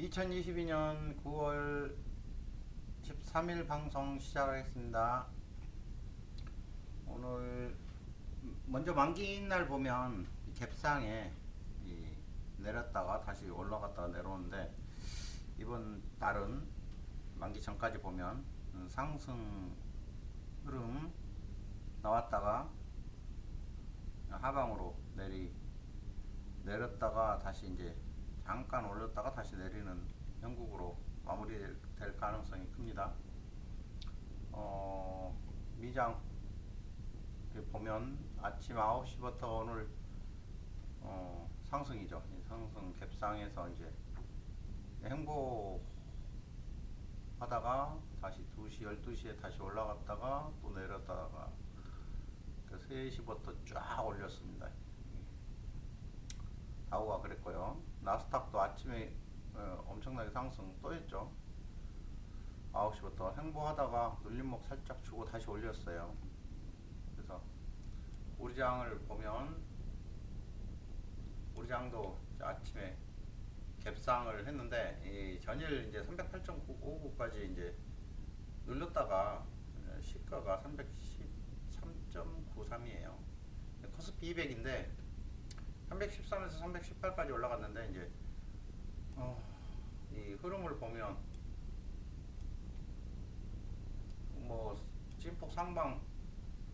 2022년 9월 13일 방송 시작하겠습니다. 오늘 먼저 만기인 날 보면 이 갭상에 이 내렸다가 다시 올라갔다가 내려오는데 이번 달은 만기 전까지 보면 음, 상승 흐름 나왔다가 하방으로 내리 내렸다가 다시 이제 잠깐 올렸다가 다시 내리는 형국으로 마무리될 가능성이 큽니다. 어, 미장 보면 아침 9시부터 오늘 어, 상승이죠. 이 상승 갭상에서 이제 행보 하다가 다시 2시, 12시에 다시 올라갔다가 또 내렸다가 그 3시부터 쫙 올렸습니다. 다우가 그랬고요. 나스닥도 아침에 어, 엄청나게 상승 또 했죠. 9시부터 행보하다가 눌림목 살짝 주고 다시 올렸어요. 그래서 우리 장을 보면 우리 장도 이제 아침에 갭상을 했는데 이 전일 이제 308.959까지 이제 눌렀다가 어, 시가가 313.93이에요. 코스피 200인데 313에서 318까지 올라갔는데 이제 어, 이 흐름을 보면 뭐 진폭 상방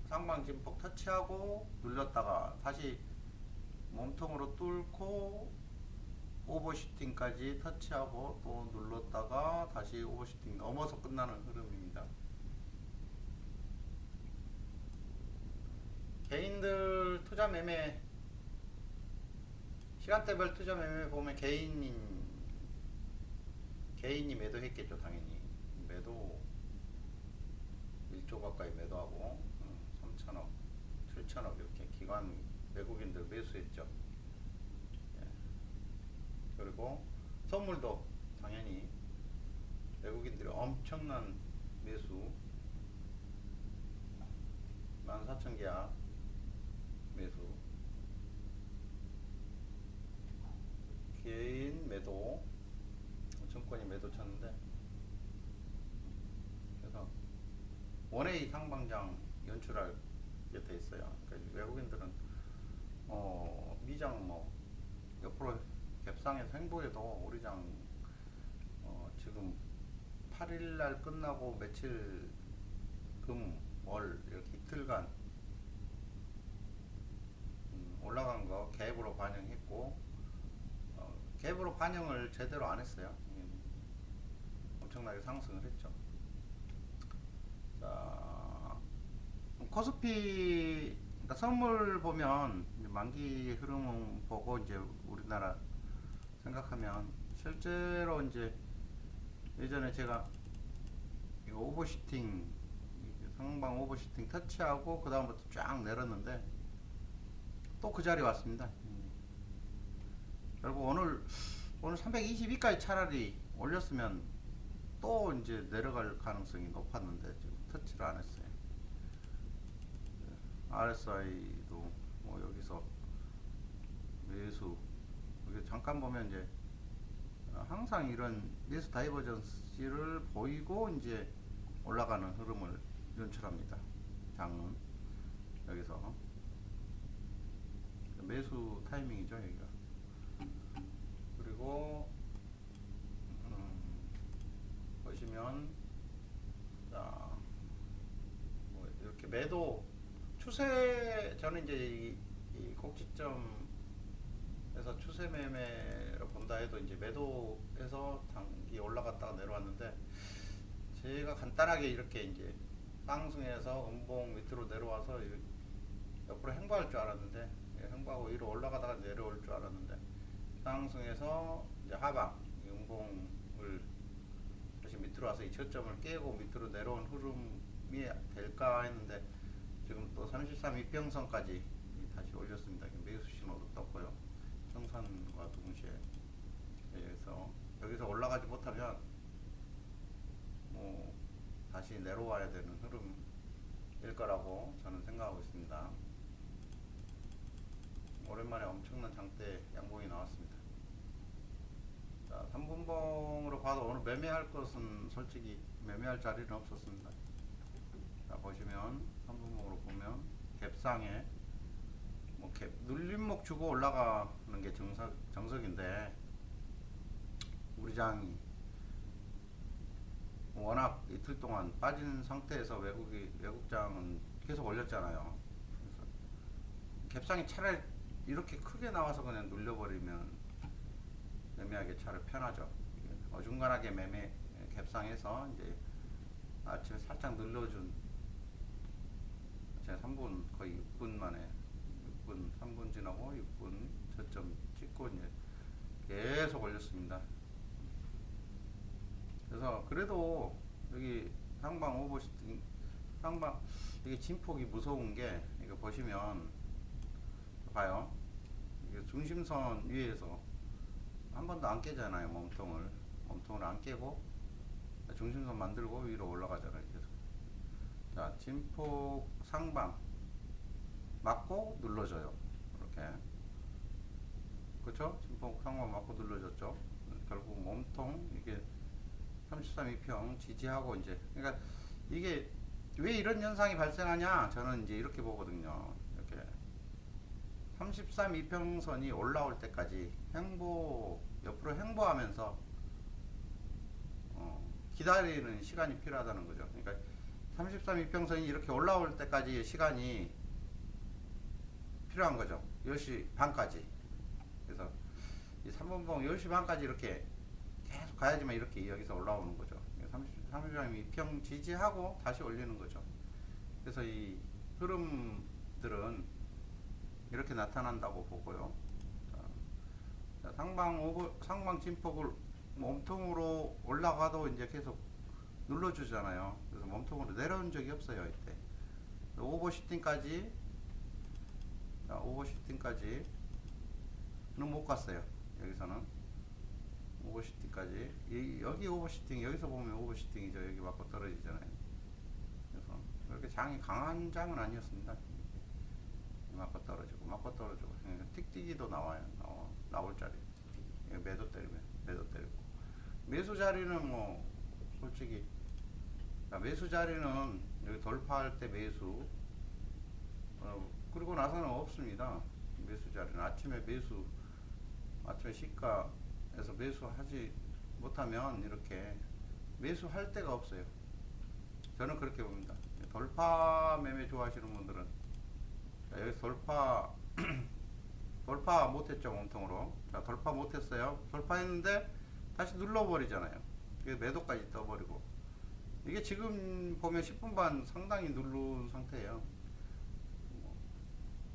상방 진폭 터치하고 눌렀다가 다시 몸통으로 뚫고 오버슈팅까지 터치하고 또 눌렀다가 다시 오버슈팅 넘어서 끝나는 흐름입니다. 개인들 투자 매매 시간대별 투자 매매 보면 개인인 개인이 매도했겠죠 당연히. 매도 1조 가까이 매도하고 음, 3천억 7천억 이렇게 기관 외국인들 매수했죠. 예. 그리고 선물도 당연히 외국인들이 엄청난 매수. 14,000계약 매수 개인 매도 증권이 매도 쳤는데 그래서 원웨이 상방장 연출할 게 돼 있어요. 그러니까 외국인들은 어 미장 뭐 옆으로 갭상에서 행보해도 우리 장 어, 지금 8일 날 끝나고 며칠 금, 월 이렇게 이틀간 음, 올라간 거 갭으로 반영했고 어, 갭으로 반영을 제대로 안 했어요. 음, 엄청나게 상승을 했죠. 자, 코스피 그러니까 선물 보면 만기 흐름 보고 이제 우리나라 생각하면 실제로 이제 예전에 제가 이 오버슈팅 이 상방 오버슈팅 터치하고 그 다음부터 쫙 내렸는데 또 그 자리 왔습니다. 음. 결국 오늘 오늘 322까지 차라리 올렸으면 또 이제 내려갈 가능성이 높았는데 지금 터치를 안 했어요. RSI도 뭐 여기서 매수 여기 잠깐 보면 이제 어, 항상 이런 매수 다이버전스를 보이고 이제 올라가는 흐름을 연출합니다. 장은 여기서 매수 타이밍이죠 여기가. 그리고 음, 보시면 자, 뭐 이렇게 매도 추세 저는 이제 이, 이 꼭지점에서 추세 매매로 본다 해도 이제 매도해서 단기 올라갔다가 내려왔는데 제가 간단하게 이렇게 이제 상승해서 음봉 밑으로 내려와서 이- 옆으로 행보할 줄 알았는데 예, 행보하고 위로 올라가다가 내려올 줄 알았는데 상승해서 이제 하방 이 음봉을 다시 밑으로 와서 이 저점을 깨고 밑으로 내려온 흐름이 될까 했는데 지금 또 33 이평선까지 다시 올렸습니다. 매수 신호도 떴고요. 청산과 동시에 여기서 여기서 올라가지 못하면 뭐 다시 내려와야 되는 흐름일 거라고 저는 생각하고 있습니다. 오랜만에 엄청난 장대 양봉이 나왔습니다. 자, 자, 3분봉으로 봐도 오늘 매매할 것은 솔직히 매매할 자리는 없었습니다. 자, 보시면 3분봉으로 보면 갭상에 뭐 갭, 눌림목 주고 올라가는 게 정석, 정석인데 우리 장이 워낙 이틀 동안 빠진 상태에서 외국이 외국장은 계속 올렸잖아요. 그래서 갭상이 차라리 이렇게 크게 나와서 그냥 눌려버리면 매매하기 차라리 편하죠. 어중간하게 매매 갭상에서 이제 아침에 살짝 눌러준 제가 3분 거의 6분 만에 6분 3분 지나고 6분 저점 찍고 이제 계속 올렸습니다. 그래서 그래도 여기 상방 오버시팅 상방 이게 진폭이 무서운 게 이거 보시면 봐요. 이게 중심선 위에서 한 번도 안 깨잖아요 몸통을 몸통을 안 깨고 중심선 만들고 위로 올라가잖아요. 자 진폭 상방. 맞고 눌러줘요. 이렇게. 그렇죠? 진폭 상방 맞고 눌러줬죠. 결국 몸통 이게 33 2평 지지하고 이제. 그러니까 이게 왜 이런 현상이 발생하냐? 저는 이제 이렇게 보거든요. 이렇게. 33 2평선이 올라올 때까지 횡보 옆으로 횡보하면서 어, 기다리는 시간이 필요하다는 거죠. 그러니까 33 2평선이 이렇게 올라올 때까지의 시간이 필요한 거죠 10시 반까지 그래서 이 3분봉 10시 반까지 이렇게 계속 가야지만 이렇게 여기서 올라오는 거죠. 30, 30장 2평 지지하고 다시 올리는 거죠. 그래서 이 흐름들은 이렇게 나타난다고 보고요. 상방 상방 진폭을 몸통으로 올라가도 이제 계속 눌러주잖아요. 그래서 몸통으로 내려온 적이 없어요 이때. 오버시팅까지 자, 오버시팅까지는 못 갔어요. 여기서는. 오버시팅까지. 이, 여기 오버시팅 여기서 보면 오버시팅이죠. 여기 맞고 떨어지잖아요. 그래서 그렇게 장이 강한 장은 아니었습니다. 맞고 떨어지고 맞고 떨어지고. 그러니까 틱틱이도 나와요. 나와, 나올 자리. 매도 때리면 매도 때리고. 매수 자리는 뭐 솔직히 자, 매수 자리는 여기 돌파할 때 매수 어, 그리고 나서는 없습니다 매수 자리는 아침에 매수 아침에 시가 그래서 매수하지 못하면 이렇게 매수할 데가 없어요. 저는 그렇게 봅니다. 돌파 매매 좋아하시는 분들은 자, 여기 돌파 돌파 못했죠 몸통으로. 자 돌파 못했어요. 돌파했는데 다시 눌러버리잖아요. 매도까지 떠버리고 이게 지금 보면 10분 반 상당히 누른 상태예요.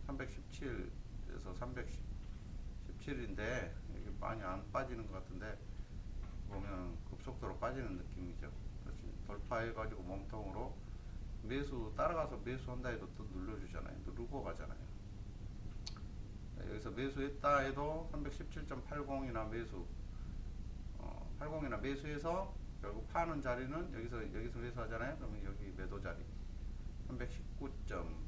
317에서 317인데 이게 많이 안 빠지는 것 같은데 보면 급속도로 빠지는 느낌이죠. 돌파해가지고 몸통으로 매수 따라가서 매수한다 해도 또 눌러주잖아요. 누르고 가잖아요. 자, 여기서 매수했다 해도 317.80이나 매수 어, 80이나 매수해서 결국 파는 자리는 여기서 여기서 매수하잖아요. 그러면 여기 매도 자리 319.15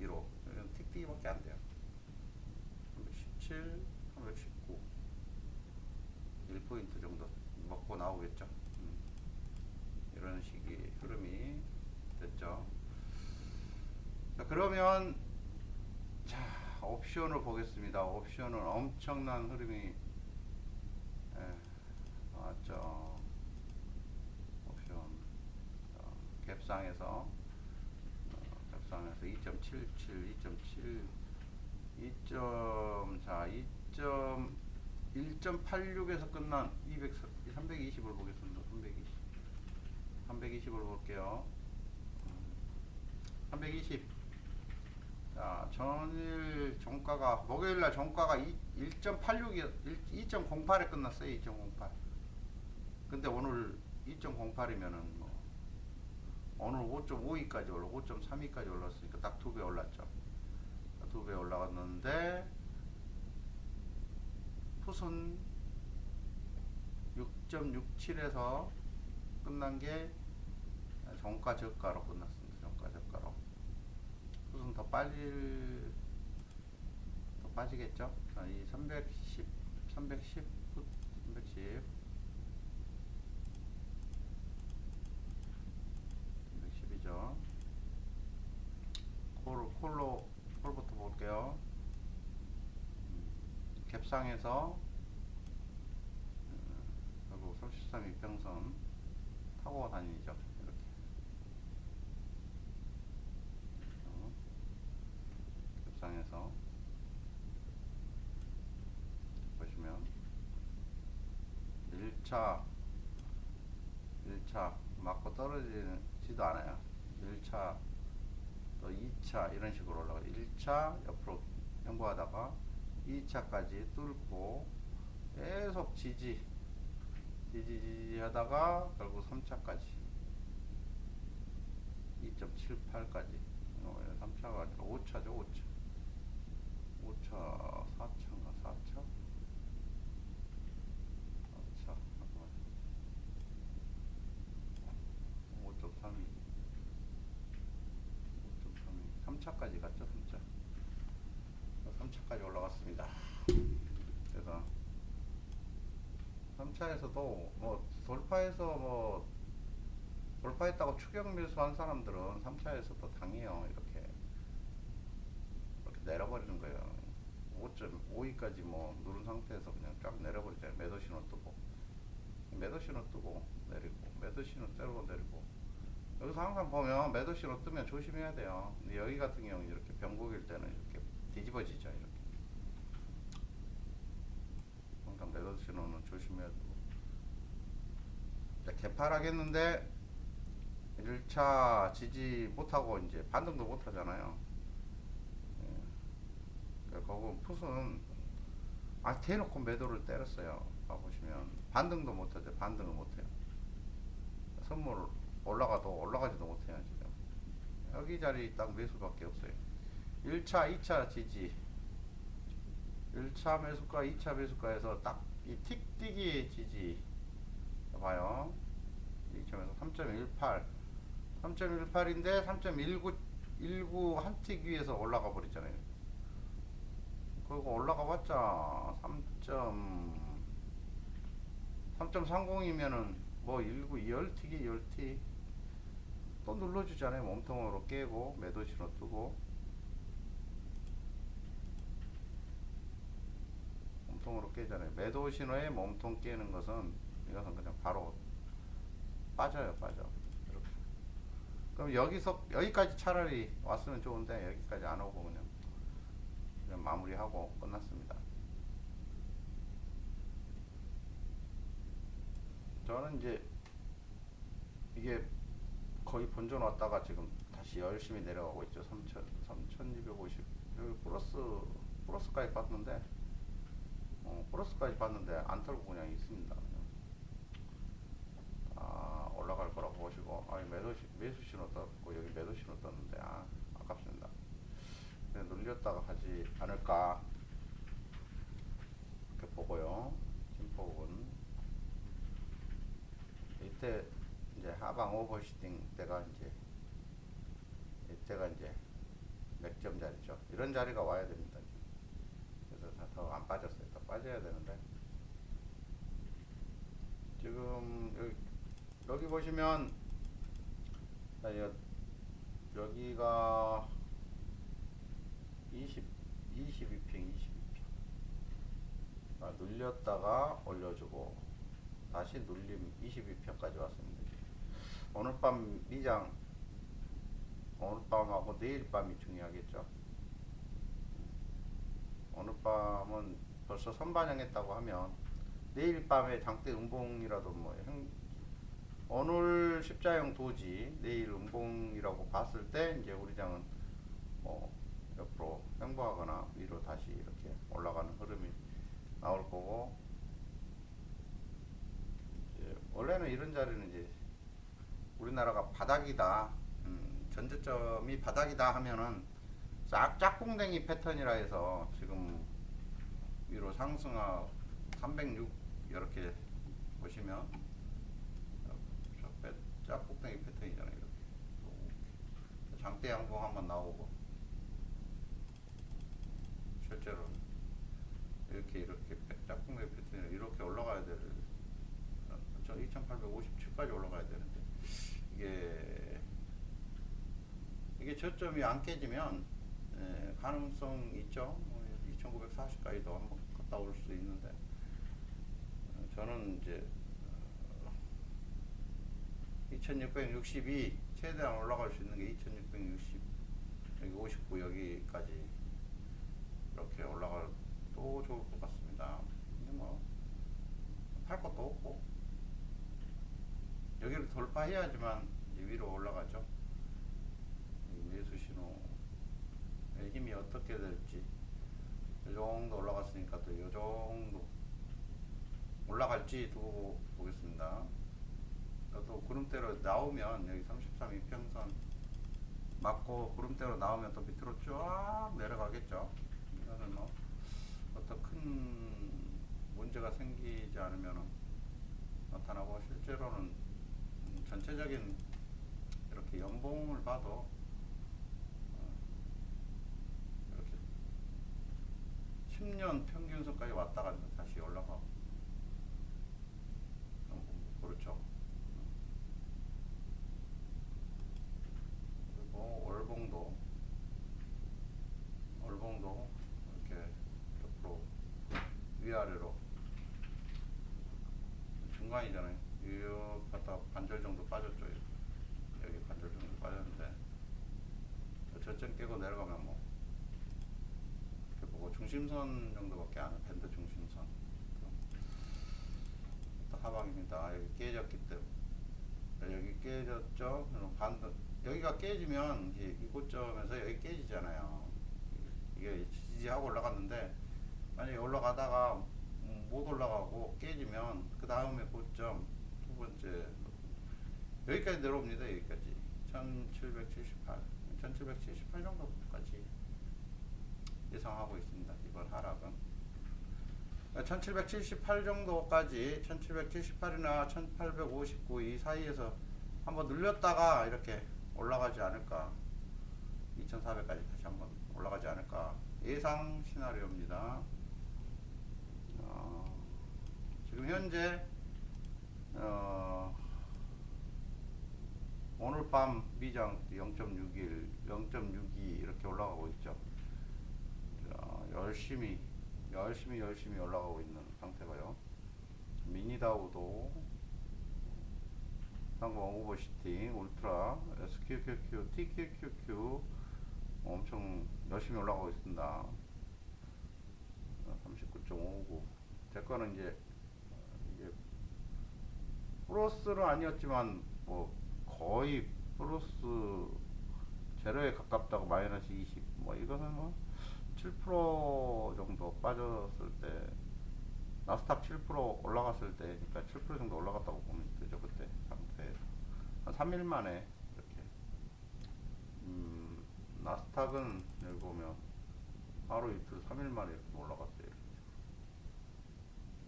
여기는 틱틱이밖에 안 돼요. 317, 319 1포인트 정도 먹고 나오겠죠. 음. 이런 식의 흐름이 됐죠. 자, 그러면 자 옵션을 보겠습니다. 옵션은 엄청난 흐름이 예, 나왔죠. 옵션 어, 어, 갭상에서 2.77, 2.7, 2점 자 2점 1.86에서 끝난 200, 320을 보겠습니다. 320. 320을 볼게요. 320. 자, 전일 종가가, 목요일날 종가가 1.86이, 2.08에 끝났어요. 2.08. 근데 오늘 2.08이면은 뭐, 오늘 5.52까지 올라, 5.32까지 올랐으니까 딱 두 배 올랐죠. 두 배 올라갔는데, 풋은 6.67에서 끝난 게 정가 저가로 끝났습니다. 정가 저가로. 풋은 더 빠질 더 빠지겠죠. 자, 이 310, 310 풋, 310 310이죠 콜, 콜로 콜부터 볼게요 음, 갭상에서 음, 결국 33 이평선 타고 다니죠. 이렇게. 어, 겹상에서 보시면 1차 1차 맞고 떨어지지도 않아요. 1차 또 2차 이런 식으로 올라가 1차 옆으로 형부하다가 2차까지 뚫고 계속 지지 지지 지지 하다가 결국 3차까지 2.78까지. 3차가 아니라 5차죠 5차. 5차 4차인가 4차? 4차 잠깐만 5.32 5.32 3차까지 갔죠 3차 3차까지 올라갔습니다. 그래서 3차에서도 뭐 돌파해서 뭐 돌파했다고 추격 매수한 사람들은 3차에서도 당해요. 이렇게. 이렇게 내려버리는 거예요. 5.52까지 뭐 누른 상태에서 그냥 쫙 내려버리잖아요. 매도 신호 뜨고. 매도 신호 뜨고 내리고 매도 신호 뜨고 내리고. 여기서 항상 보면 매도 신호 뜨면 조심해야 돼요. 근데 여기 같은 경우 이렇게 병국일 때는 뒤집어지죠 이렇게. 항상 매도 신호는 조심해야 되고 자, 개파하겠는데 1차 지지 못하고 이제 반등도 못하잖아요. 예. 그러니까 그거 풋은 아 대놓고 매도를 때렸어요. 봐보시면 반등도 못하죠. 반등을 못해요. 선물 올라가도 올라가지도 못해요 지금. 여기 자리 딱 매수밖에 없어요 1차 2차 지지. 1차 매수가 2차 매수가에서 딱 이 틱뛰기 지지. 봐요. 2차에서 3.18 3.18인데 3.19 19 한틱 위에서 올라가 버리잖아요. 그리고 올라가 봤자 3. 3.30이면은 뭐 19 10틱이 10틱. 또 눌러주잖아요. 몸통으로 깨고 매도 신호 뜨고 몸통으로 깨잖아요. 매도 신호에 몸통 깨는 것은 이것은 그냥 바로 빠져요 빠져. 이렇게. 그럼 여기서 여기까지 차라리 왔으면 좋은데 여기까지 안 오고 그냥 그냥 마무리하고 끝났습니다. 저는 이제 이게 거의 본전 왔다가 지금 다시 열심히 내려가고 있죠. 3,000, 3,250 여기 플러스 플러스까지 봤는데 어, 플러스까지 봤는데 안 털고 그냥 있습니다. 아 올라갈 거라고 보시고 아 시- 매수 신호 떴고 여기 매도 신호 떴는데 아 아깝습니다. 그냥 눌렸다가 하지 않을까? 이렇게 보고요. 진폭은 이때 이제 하방 오버시팅 때가 이제 이때가 이제 맥점 자리죠. 이런 자리가 와야 됩니다. 그래서 더 안 빠졌어요. 더 빠져야 되는데. 지금 여기, 여기 보시면 여기가 20 22평 22평. 아, 눌렸다가 올려주고 다시 눌림 22평까지 왔습니다 오늘 밤 미장 오늘 밤하고 내일 밤이 중요하겠죠? 오늘 밤은 벌써 선반영했다고 하면 내일 밤에 장대 음봉이라도 뭐 행, 오늘 십자형 도지 내일 음봉이라고 봤을 때 이제 우리 장은 뭐 옆으로 횡보하거나 위로 다시 이렇게 올라가는 흐름이 나올 거고 원래는 이런 자리는 이제 우리나라가 바닥이다 음, 전저점이 바닥이다 하면은 짝 짝꿍댕이 패턴이라 해서 지금 위로 상승하 306 이렇게 보시면 저 패- 짝꿍댕이 패턴이잖아요 이렇게. 또 장대 양봉 한번 나오고. 실제로 이렇게 이렇게 짝꿍댕이 패턴이 이렇게 올라가야 될 2857까지 올라가야 되는데 이게 이게 저점이 안 깨지면 예, 가능성 있죠. 뭐 2940까지도 한번 갔다 올수 있는데 어, 저는 이제 어, 2662 최대한 올라갈 수 있는 게 2660 여기 59 여기까지 이렇게 올라가도 좋을 것 같습니다. 근데 뭐할 것도 없고 여기를 돌파해야지만 위로 올라가죠. 이 매수 신호 의 힘이 어떻게 될지 이 정도 올라갔으니까 또 이 정도 올라갈지 두고 보겠습니다. 또 구름대로 나오면 여기 33 이평선 맞고 구름대로 나오면 또 밑으로 쫙 내려가겠죠. 이거는 뭐 어떤 큰 문제가 생기지 않으면 나타나고 실제로는 음, 전체적인 이렇게 연봉을 봐도 어, 이렇게 10년 평균선까지 왔다 갔다 다시 올라가고 그렇죠. 그리고 월봉도 월봉도 이렇게 옆으로 위아래로 중간이잖아요. 쭉 갔다 반절 정도 빠졌죠. 여기 반절 정도 빠졌는데 저점 깨고 내려가면 뭐 중심선 정도밖에 안 해. 밴드 중심선. 또 하방입니다. 여기 깨졌기 때문에 여기 깨졌죠. 그럼 반대 여기가 깨지면 이제 이곳점에서 여기 깨지잖아요. 이게 지지하고 올라갔는데 만약에 올라가다가 음, 못 올라가고 깨지면 그 다음에 고점 두 번째 여기까지 내려옵니다. 여기까지 1778, 1778 정도까지 예상하고 있습니다. 이번 하락은 1778 정도까지 1778이나 1859 이 사이에서 한번 눌렸다가 이렇게 올라가지 않을까 2400까지 다시 한번 올라가지 않을까 예상 시나리오입니다. 어, 지금 현재 어, 오늘 밤 미장 0.61, 0.62 이렇게 올라가고 있죠. 자, 열심히 열심히 열심히 올라가고 있는 상태고요. 미니다우도 상공 오버시팅, 울트라, SQQQ, TQQQ 엄청 열심히 올라가고 있습니다. 39.59. 제 거는 이제 어, 이게 플러스는 아니었지만 뭐 거의 플러스 제로에 가깝다고 마이너스 20. 뭐 이거는 뭐 7% 정도 빠졌을 때 나스닥 7% 올라갔을 때 그러니까 7% 정도 올라갔다고 보면 되죠 그때 상태에서 한 3일 만에 이렇게 음, 나스닥은 여기 보면 하루 이틀 3일 만에 이렇게 올라갔어요 이렇게.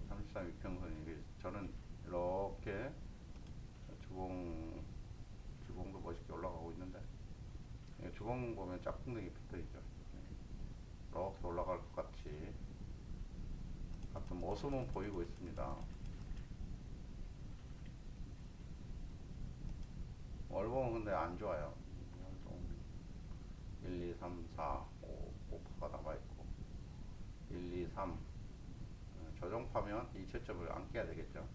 33 이평선이 이게 저는 이렇게 주봉 주봉도 멋있게 올라가고 있는데 이 주봉 보면 짝꿍댕이 붙어 있죠. 이렇게 올라갈 것 같이 같은 모습은 보이고 있습니다. 월봉은 근데 안 좋아요. 월봉 1, 2, 3, 4, 5, 5파가 남아있고 1, 2, 3 어, 조정파면 이 저점을 안 깨야 되겠죠.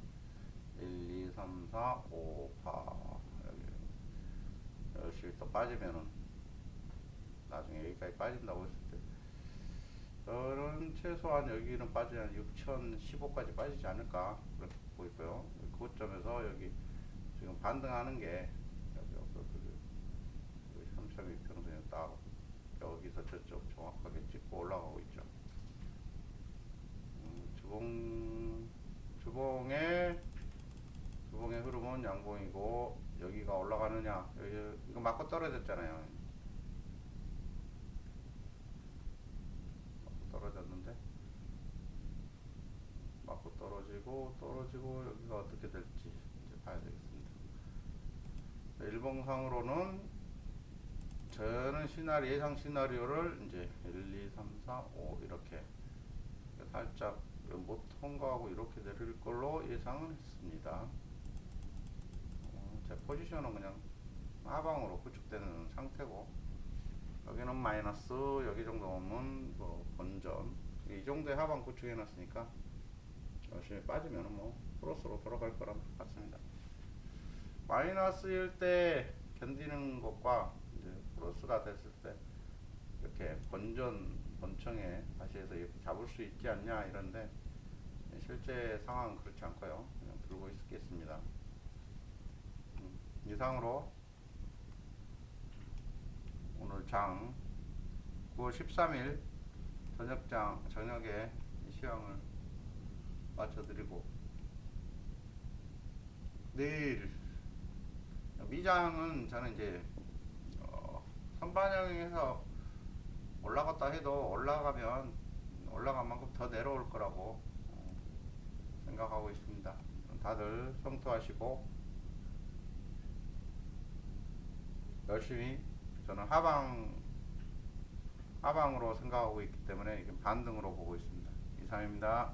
1, 2, 3, 4, 5파 여기 열심히 또 빠지면은 나중에 여기까지 빠진다고 했을 는 최소한 여기는 빠지지 6,015까지 빠지지 않을까 그렇게 보고 있고요. 그곳점에서 여기 지금 반등하는 게 여기 여기 3.2 평선에 딱 여기서 저쪽 정확하게 찍고 올라가고 있죠. 음, 주봉 주봉의 주봉의 흐름은 양봉이고 여기가 올라가느냐 여기 이거 맞고 떨어졌잖아요. 맞고 떨어졌는데 맞고 떨어지고 떨어지고 여기가 어떻게 될지 이제 봐야 되겠습니다. 일봉상으로는 저는 시나리 예상 시나리오를 이제 1, 2, 3, 4, 5 이렇게 살짝 못 통과하고 이렇게 내릴 걸로 예상을 했습니다. 제 포지션은 그냥 하방으로 구축되는 상태고 여기는 마이너스 여기 정도면 뭐 본전 이 정도의 하방 구축해 놨으니까 열심히 빠지면 뭐 플러스로 돌아갈 거라 같습니다. 마이너스일 때 견디는 것과 이제 플러스가 됐을 때 이렇게 본전 본청에 다시 해서 잡을 수 있지 않냐 이런데 실제 상황은 그렇지 않고요. 그냥 들고 있겠습니다. 음, 이상으로 오늘 장 9월 13일 저녁장 저녁에 이 시황을 맞춰드리고 내일 미장은 저는 이제 어, 선반영에서 올라갔다 해도 올라가면 올라간 만큼 더 내려올 거라고 어, 생각하고 있습니다. 다들 성투하시고 열심히 저는 하방 하방으로 생각하고 있기 때문에 반등으로 보고 있습니다. 이상입니다.